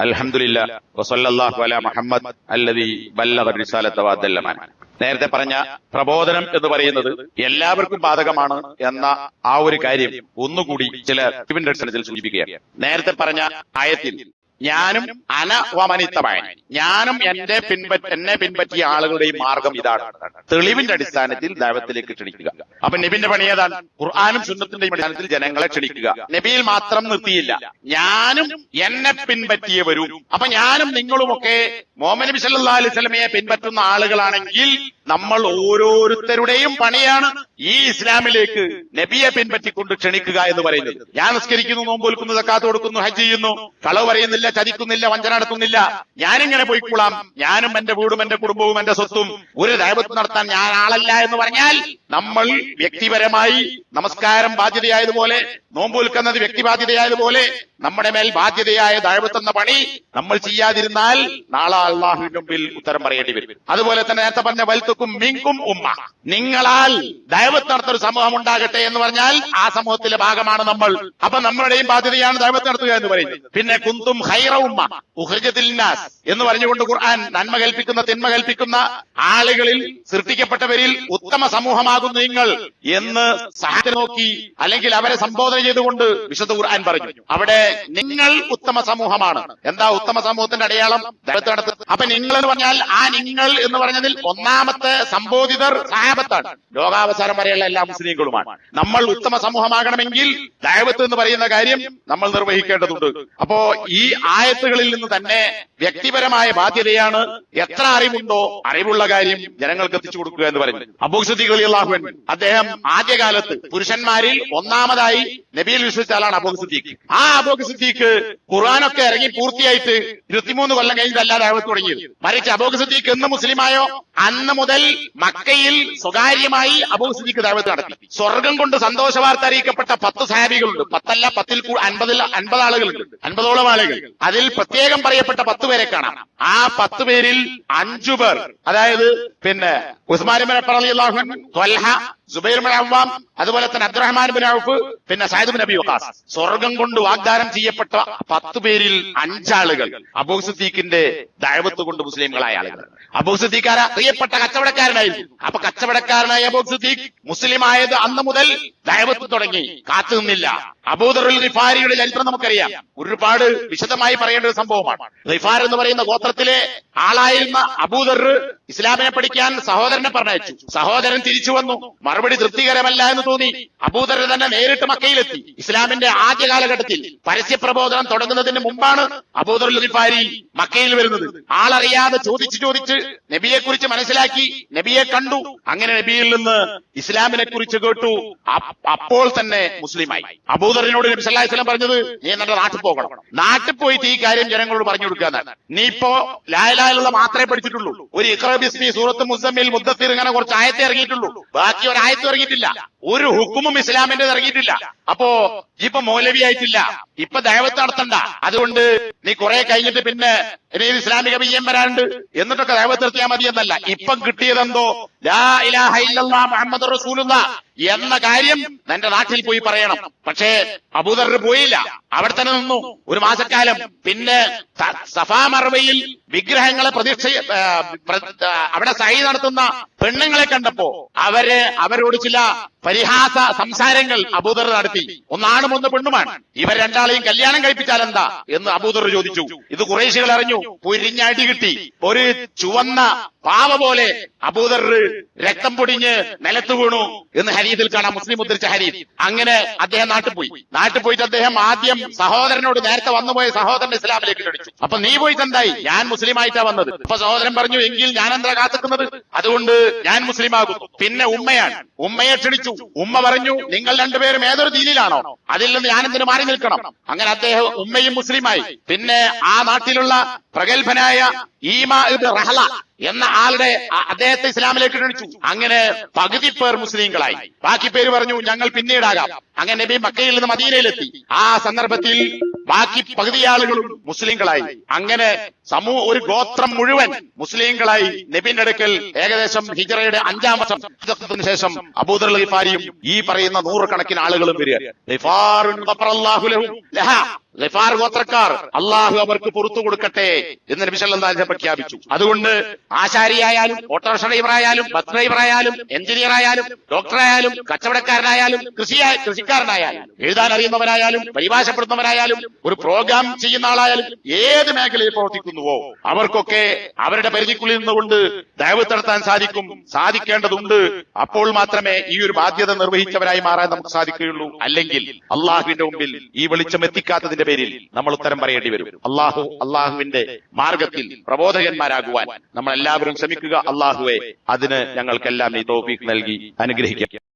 അൽഹംദുലില്ലാ വസല്ലല്ലാഹു അലാ മുഹമ്മദ് ബല്ലവ നേരത്തെ പറഞ്ഞ പ്രബോധനം എന്ന് പറയുന്നത് എല്ലാവർക്കും ബാധകമാണ് എന്ന ആ ഒരു കാര്യം ഒന്നുകൂടി ചില അടിസ്ഥാനത്തിൽ സൂചിപ്പിക്കുകയാണ്. നേരത്തെ പറഞ്ഞ ആയത്തിൽ ഞാനും അന വമനിത്തമായ ഞാനും എന്റെ പിൻപറ്റ എന്നെ പിൻപറ്റിയ ആളുകളുടെയും മാർഗം ഇതാണ്. തെളിവിന്റെ അടിസ്ഥാനത്തിൽ ദൈവത്തിലേക്ക് ക്ഷണിക്കുക. അപ്പൊ നബിന്റെ പണി ഏതാണ്? ഖുർആാനും സുന്നത്തിന്റെയും അടിസ്ഥാനത്തിൽ ജനങ്ങളെ ക്ഷണിക്കുക. നബിയിൽ മാത്രം നിർത്തിയില്ല. ഞാനും എന്നെ പിൻപറ്റിയവരും. അപ്പൊ ഞാനും നിങ്ങളുമൊക്കെ മോഹൻ നബി സല്ലാ അലൈഹി സ്വലമയെ പിൻപറ്റുന്ന ആളുകളാണെങ്കിൽ നമ്മൾ ഓരോരുത്തരുടെയും പണിയാണ് ഈ ഇസ്ലാമിലേക്ക് നബിയെ പിൻപറ്റിക്കൊണ്ട് ക്ഷണിക്കുക എന്ന് പറയുന്നത്. ഞാൻ നിസ്കരിക്കുന്നു നോമ്പ് കൊടുക്കുന്നു സക്കാത്ത് കൊടുക്കുന്നു ഹജ്ജ് ചെയ്യുന്നു. കളവ് പറയുന്നില്ല ചതിക്കുന്നില്ല വഞ്ചന നടത്തുന്നില്ല. ഞാനിങ്ങനെ പോയിക്കൊള്ളാം ഞാനും എന്റെ വീടും എന്റെ കുടുംബവും എന്റെ സ്വത്തും ഒരു ദൈവത്ത് നടത്താൻ ഞാൻ ആളല്ല എന്ന് പറഞ്ഞാൽ നമ്മൾ വ്യക്തിപരമായി നമസ്കാരം ബാധ്യതയായതുപോലെ നോമ്പ് വിൽക്കുന്നത് വ്യക്തി ബാധ്യതയായതുപോലെ നമ്മുടെ മേൽ ബാധ്യതയായ ദൈവത്തെന്ന പണി നമ്മൾ ചെയ്യാതിരുന്നാൽ നാളെ അള്ളാഹുവിന്റെ മുമ്പിൽ ഉത്തരം പറയേണ്ടി വരും. അതുപോലെ തന്നെ നേരത്തെ പറഞ്ഞ വലുത്തുക്കും മിങ്കും ഉമ്മ. നിങ്ങളാൽ ദൈവത്ത് നടത്തൊരു സമൂഹം ഉണ്ടാകട്ടെ എന്ന് പറഞ്ഞാൽ ആ സമൂഹത്തിലെ ഭാഗമാണ് നമ്മൾ. അപ്പൊ നമ്മളുടെയും ബാധ്യതയാണ് ദൈവത്ത് നടത്തുക എന്ന് പറയുന്നത്. പിന്നെ കുന്തും ഹൈറ ഉമ്മ ഉഹജത്തിൽനാസ് എന്ന് പറഞ്ഞുകൊണ്ട് ഖുർആൻ നന്മ കൽപ്പിക്കുന്ന തിന്മ കൽപ്പിക്കുന്ന ആളുകളിൽ സൃഷ്ടിക്കപ്പെട്ടവരിൽ ഉത്തമ സമൂഹമാകുന്നു നിങ്ങൾ എന്ന് സഹായം നോക്കി അല്ലെങ്കിൽ അവരെ സംബോധന ചെയ്തുകൊണ്ട് വിശുദ്ധ ഖുർആൻ പറഞ്ഞു. അവിടെ നിങ്ങൾ ഉത്തമ സമൂഹമാണ്. എന്താ ഉത്തമ സമൂഹത്തിന്റെ അടയാളം? അപ്പൊ നിങ്ങൾ എന്ന് പറഞ്ഞാൽ ആ നിങ്ങൾ എന്ന് പറഞ്ഞതിൽ ഒന്നാമത്തെ സംബോധിതർ സാഹബത്താണ് ലോകാവസാനം വരെയുള്ള എല്ലാ മുസ്ലിങ്ങളുമാണ് നമ്മൾ ഉത്തമ സമൂഹമാകണമെങ്കിൽ ദൈവത്ത് എന്ന് പറയുന്ന കാര്യം നമ്മൾ നിർവഹിക്കേണ്ടതുണ്ട്. അപ്പോ ഈ ആയത്തുകളിൽ നിന്ന് തന്നെ വ്യക്തിപരമായ ബാധ്യതയാണ് എത്ര അറിവുണ്ടോ അറിവുള്ള കാര്യം ജനങ്ങൾക്ക് എത്തിച്ചു കൊടുക്കുക എന്ന് പറഞ്ഞു. അബൂസദ്ദീഖ് അലി അള്ളാഹുവൻ അദ്ദേഹം ആദ്യകാലത്ത് പുരുഷന്മാരിൽ ഒന്നാമതായി നബിയിൽ വിശ്വസിച്ചാലാണ് അബൂഖ് സിദ്ദീഖ്. ആ അബൂഖ് സിദ്ദീഖ് ഖുർആാനൊക്കെ ഇറങ്ങി പൂർത്തിയായിട്ട് ഇരുപത്തിമൂന്ന് കൊല്ലം കഴിഞ്ഞതല്ലാതെ ദാവത്ത് തുടങ്ങിയത്. മറിച്ച് അബൂഖ് സിദ്ദീഖ് എന്ന് മുസ്ലിമായോ അന്ന് മുതൽ മക്കയിൽ സ്വകാര്യമായി അബൂഖ് സിദ്ദീഖ് ദാവത്ത് നടത്തി. സ്വർഗം കൊണ്ട് സന്തോഷ വാർത്ത അറിയിക്കപ്പെട്ട പത്ത് സാബികളുണ്ട് പത്തല്ല പത്തിൽ അൻപതിൽ അൻപത് ആളുകളുണ്ട്. അൻപതോളം ആളുകൾ. അതിൽ പ്രത്യേകം പറയപ്പെട്ട പത്ത് പേരെ കാണാം. ആ പത്ത് പേരിൽ അഞ്ചു പേർ അതായത് പിന്നെ ഉസ്മാൻ അലി ത്വൽഹ സുബൈർ അവാം അതുപോലെ തന്നെ അബ്ദുറഹ്മാൻ ബിൻ ഔഫ് പിന്നെ സയ്യിദ് ബിൻ നബി വഖാസ്. സ്വർഗം കൊണ്ട് വാഗ്ദാനം ചെയ്യപ്പെട്ട പത്ത് പേരിൽ അഞ്ചാളുകൾ അബൂ സിദ്ദീഖിന്റെ ദൈവത്ത് കൊണ്ട് മുസ്ലിംകളായ ആളുകൾ. അബൂ സുദ്ദീഖാര പ്രിയപ്പെട്ട കച്ചവടക്കാരനായിരുന്നു. അപ്പൊ കച്ചവടക്കാരനായ അബൂ സിദ്ദീഖ് മുസ്ലിം ആയത് അന്ന് മുതൽ ദൈവത്ത് തുടങ്ങി. കാത്തു നിന്നില്ല. അബൂദറുൽ റിഫാരിയുടെ ചരിത്രം നമുക്കറിയാം. ഒരുപാട് വിശദമായി പറയേണ്ട ഒരു സംഭവമാണ്. റിഫാർ എന്ന് പറയുന്ന ഗോത്രത്തിലെ ആളായിരുന്ന അബൂദർ ഇസ്ലാമിനെ പഠിക്കാൻ സഹോദരനെ പറഞ്ഞയച്ചു. സഹോദരൻ തിരിച്ചു വന്നു. മറുപടി തൃപ്തികരമല്ല എന്ന് തോന്നി. അബൂദർ തന്നെ നേരിട്ട് മക്കയിലെത്തി. ഇസ്ലാമിന്റെ ആദ്യ കാലഘട്ടത്തിൽ പരസ്യ പ്രബോധനം തുടങ്ങുന്നതിന് മുമ്പാണ് അബൂദർ ലുദിഫാരി മക്കയിൽ വരുന്നത്. ആളറിയാതെ ചോദിച്ചു ചോദിച്ച് നബിയെ കുറിച്ച് മനസ്സിലാക്കി. നബിയെ കണ്ടു. അങ്ങനെ നബിയിൽ നിന്ന് ഇസ്ലാമിനെ കുറിച്ച് കേട്ടു അപ്പോൾ തന്നെ മുസ്ലിമായി. അബൂദറിനോട് നബി അലൈഹി വസല്ലം പറഞ്ഞത് നീ എന്റെ നാട്ടിൽ പോകണം. നാട്ടിൽ പോയിട്ട് ഈ കാര്യം ജനങ്ങളോട് പറഞ്ഞു കൊടുക്കാന്നാണ് നീ ഇപ്പോ ലായലായുള്ള മാത്രമേ പഠിച്ചിട്ടുള്ളൂ. ഒരു ഇക്രബിസ്മി സൂറത്ത് മുസമ്മിൽ മുദ്ദത്തിൽ ഇങ്ങനെ കുറച്ച് ആയത്തെ ഇറങ്ങിയിട്ടുള്ളൂ. ബാക്കി ഒരു ആയത്തും ഇറങ്ങിയിട്ടില്ല. ഒരു ഹുക്കുമും ഇസ്ലാമിന്റെ ഇറങ്ങിയിട്ടില്ല. അപ്പോ ഇപ്പൊ മൗലവി ആയിട്ടില്ല. ഇപ്പൊ ദയവത്ത് നടത്തണ്ട. അതുകൊണ്ട് നീ കുറെ കഴിഞ്ഞിട്ട് പിന്നെ ഇനി ഇസ്ലാമിക വിജയം വരാണ്ട് എന്നിട്ടൊക്കെ ദയവത്ത് നിർത്തിയാൽ മതി എന്നല്ല ഇപ്പം കിട്ടിയതെന്തോ? ലാ ഇലാഹ ഇല്ലല്ലാ മുഹമ്മദ് റസൂലുള്ള എന്ന കാര്യം നിന്റെ നാട്ടിൽ പോയി പറയണം. പക്ഷേ അബൂദർ പോയില്ല. അവിടെ തന്നെ നിന്നു ഒരു മാസക്കാലം. പിന്നെ സഫാ മറവയിൽ വിഗ്രഹങ്ങളെ പ്രതീക്ഷ അവിടെ സഹി നടത്തുന്ന പെണ്ണുങ്ങളെ കണ്ടപ്പോ അവർ അവരോട് ചില പരിഹാസ സംസാരങ്ങൾ അബൂദർ നടത്തി. ഒന്നാണും ഒന്ന് പെണ്ണുമാണ്. ഇവർ രണ്ടാളെയും കല്യാണം കഴിപ്പിച്ചാൽ എന്താ? എന്ന് അബൂദർ ചോദിച്ചു. ഇത് കുറേശികൾ അറിഞ്ഞു. പുരിഞ്ഞടി കിട്ടി. ഒരു ചുവന്ന പാവ പോലെ അബൂദർ രക്തം പൊടിഞ്ഞ് നിലത്ത് വീണു എന്ന് ഹരീതിൽ കാണാം മുസ്ലിം ഉദ്ധരിച്ച ഹരീത്. അങ്ങനെ അദ്ദേഹം നാട്ടിൽ പോയി. നാട്ടിൽ പോയിട്ട് അദ്ദേഹം ആദ്യം സഹോദരനോട് നേരത്തെ വന്നുപോയ സഹോദരൻ ഇസ്ലാമിലേക്ക് ക്ഷണിച്ചു. അപ്പൊ നീ പോയിട്ട് എന്തായി? ഞാൻ മുസ്ലിം ആയിട്ടാ വന്നത്. അപ്പൊ സഹോദരൻ പറഞ്ഞു എങ്കിൽ ഞാൻ എന്താ കാത്തുക്കുന്നത്? അതുകൊണ്ട് ഞാൻ മുസ്ലിം ആകുന്നു പിന്നെ ഉമ്മയാണ്. ഉമ്മയെ ക്ഷണിച്ചു. ഉമ്മ പറഞ്ഞു നിങ്ങൾ രണ്ടുപേരും ഏതൊരു ദീനിലാണോ? അതിൽ നിന്ന് ഞാൻ എന്തിനു മാറി നിൽക്കണം? അങ്ങനെ അദ്ദേഹം ഉമ്മയും മുസ്ലിമായി. പിന്നെ ആ നാട്ടിലുള്ള പ്രഗത്ഭനായ ഈമാ റഹ്ല എന്ന ആളുടെ അദ്ദേഹത്തെ ഇസ്ലാമിലേക്ക് ക്ഷണിച്ചു. അങ്ങനെ പകുതി പേർ മുസ്ലിങ്ങളായി. ബാക്കി പേര് പറഞ്ഞു ഞങ്ങൾ പിന്നീടാകാം. അങ്ങനെ നബി മക്കയിൽ നിന്ന് മദീനയിലെത്തി. ആ സന്ദർഭത്തിൽ ബാക്കി പകുതി ആളുകളും മുസ്ലിങ്ങളായി. അങ്ങനെ സമൂഹ ഒരു ഗോത്രം മുഴുവൻ മുസ്ലിങ്ങളായി. നബിന്റെ അടുക്കൽ ഏകദേശം ഹിജറയുടെ അഞ്ചാം വർഷം ഹിജറത്തിന് ശേഷം അബൂദർ ഈ പറയുന്ന നൂറുകണക്കിന് ആളുകളും വരിക. ലഹാ. ഗോത്രക്കാർ അള്ളാഹു അവർക്ക് പുറത്തു കൊടുക്കട്ടെ എന്ന് നബി സല്ലല്ലാഹു പ്രഖ്യാപിച്ചു അതുകൊണ്ട് ആശാരിയായാലും ഓട്ടോറിക്ഷ ഡ്രൈവറായാലും ബസ് ഡ്രൈവറായാലും എഞ്ചിനീയർ ആയാലും ഡോക്ടറായാലും കച്ചവടക്കാരനായാലും കൃഷി കൃഷിക്കാരനായാലും എഴുതാൻ അറിയുന്നവനായാലും പരിഭാഷപ്പെടുന്നവനായാലും ഒരു പ്രോഗ്രാം ചെയ്യുന്ന ആളായാലും ഏത് മേഖലയിൽ പ്രവർത്തിക്കുന്നുവോ അവർക്കൊക്കെ അവരുടെ പരിധിക്കുള്ളിൽ നിന്നുകൊണ്ട് ദയവ് നടത്താൻ സാധിക്കും സാധിക്കേണ്ടതുണ്ട് അപ്പോൾ മാത്രമേ ഈ ഒരു ബാധ്യത നിർവഹിച്ചവരായി മാറാൻ നമുക്ക് സാധിക്കുകയുള്ളൂ അല്ലെങ്കിൽ അള്ളാഹുവിന്റെ മുമ്പിൽ ഈ വെളിച്ചം എത്തിക്കാത്തതിന്റെ പേരിൽ നമ്മൾ ഉത്തരം പറയേണ്ടി വരും. അള്ളാഹു അള്ളാഹുവിന്റെ മാർഗത്തിൽ പ്രബോധകന്മാരാകുവാൻ നമ്മൾ എല്ലാവരും ശ്രമിക്കുക. അള്ളാഹുവെ അതിന് ഞങ്ങൾക്കെല്ലാം ഈ തോഫീക്ക് നൽകി അനുഗ്രഹിക്കുക